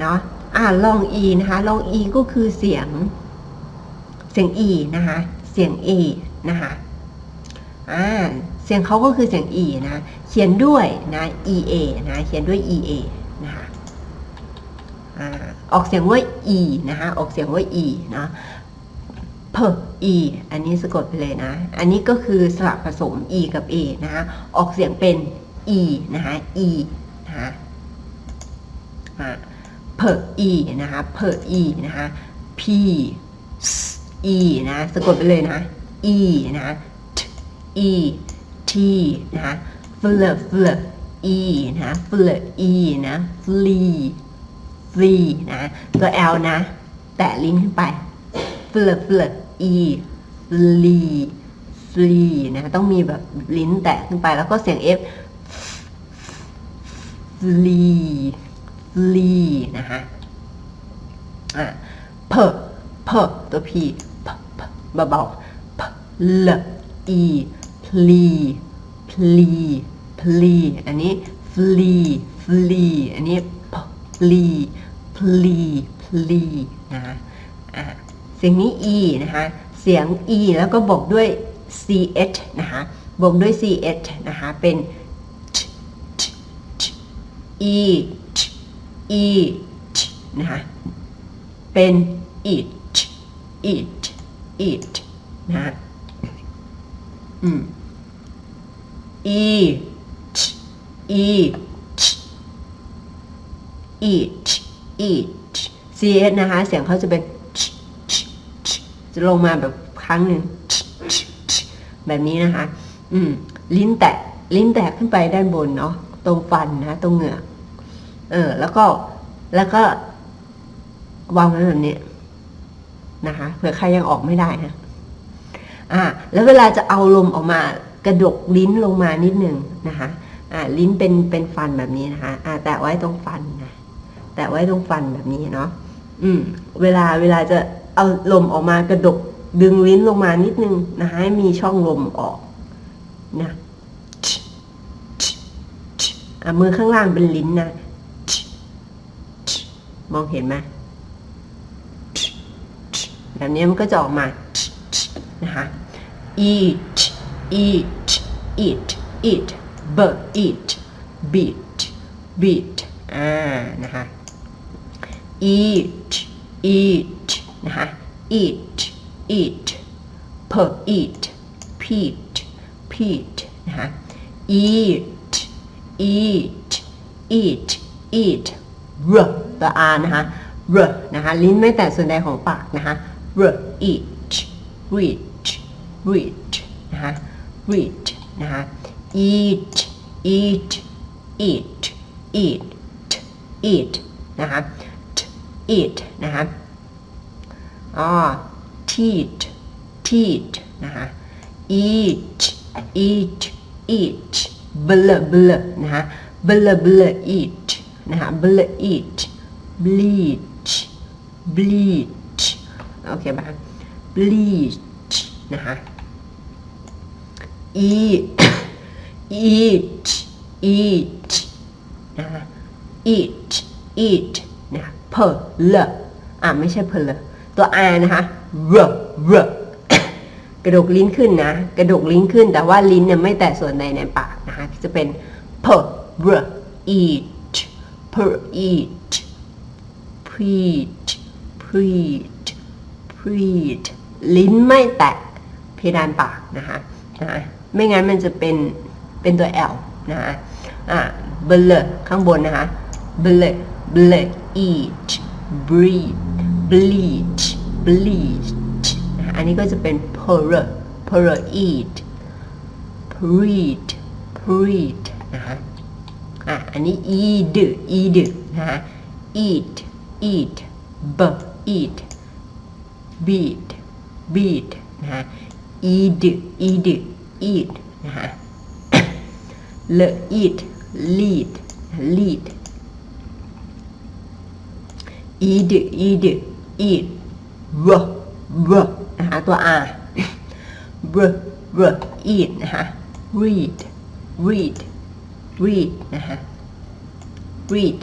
เนาะอ่าลอง e นะคะลอง e ก็คือเสียง เสียง e นะคะเสียง e นะคะอ่าเสียงเขาก็คือเสียง e นะเขียนด้วยนะ ea นะเขียนด้วย ea นะคะออกเสียงว่า e นะคะออกเสียงว่า e นะเพอ e อันนี้สะกดไปเลยนะ อันนี้ก็คือสระผสม e กับ a นะคะออกเสียงเป็น e นะคะ e นะคะ เพอ e นะคะเพอ e นะคะ p e นะสะกดไปเลยนะ e นะ t e t นะคะ f l f l e นะ f l e นะ flea flea นะตัว l นะ แตะลิ้นขึ้นไป f l f l e flea flea นะต้องมีแบบลิ้นแตะขึ้นไปแล้วก็เสียง f flea flea นะคะอะ p p ตัว p p p เบาๆ p l e plea plea plea อันนี้ flea flea อันนี้ p plea plea plea นะคะอะเสียงนี้ e นะคะเสียง e แล้วก็บวกด้วย ch นะคะบวกด้วย ch นะคะเป็น ch ch ch e ch e ch นะคะเป็น it it it นะฮะอืม e ch e ch it it c s นะคะ เสียงเขาจะเป็น จะลงมาแบบครั้งหนึ่งแบบนี้นะคะ อืม ลิ้นแตะ ลิ้นแตะขึ้นไปด้านบนเนาะ ตรงฟันนะ ตรงเหงือก เออ แล้วก็แล้วก็วางไว้แบบนี้นะคะเผื่อใครยังออกไม่ได้นะอ่าแล้วเวลาจะเอาลมออกมากระดกลิ้นลงมานิดหนึ่งนะคะอ่าลิ้นเป็นเป็นฟันแบบนี้นะคะอ่าแตะไว้ตรงฟันนะแตะไว้ตรงฟันแบบนี้เนาะอืม เวลาเวลาจะเอาลมออกมากระดกดึงลิ้นลงมานิดนึงนะคะให้มีช่องลมออกนะอะมือข้างล่างเป็นลิ้นนะ มองเห็นไหมแบบนี้มันก็จะออกมานะคะ eat eat eat eat b eat beat beat อ่านะคะ eat eat นะคะ eat eat p eat peat peat นะคะ eat eat eat eat r ตัว r นะคะ r นะคะลิ้นไม่แตะส่วนใดของปากนะคะ r eat reach reach นะคะ reach นะคะ eat eat eat eat eat นะคะ eat นะคะอ๋อ teach teach นะคะ eat eat eat bl bl นะคะ bl bl eat นะคะ bl eat bleach bleach โอเคป่ะ bleach นะคะ eat eat eat นะคะ eat eat นะเพลเลอะไม่ใช่เพลตัว r นะคะ r r กระดกลิ้นขึ้นนะ กระดกลิ้นขึ้น แต่ว่าลิ้นเนี่ยไม่แตะส่วนใดในปากนะคะจะเป็น p r eat per eat preach preach preach ลิ้นไม่แตะเพดานปากนะคะนะไม่งั้นมันจะเป็น เป็นตัว L นะคะอะเบลข้างบนนะคะเบลเบล eat breathe bleach bleach นะะอันนี้ก็จะเป็น per per eat preach preach นะคะอะ อันนี้ eat eat นะคะ eat eat b eat beat beat นะฮะ eat eat eat นะฮะ le eat lead lead eat eat eat r r นะคะตัว r r r eat นะคะ read read read นะคะ read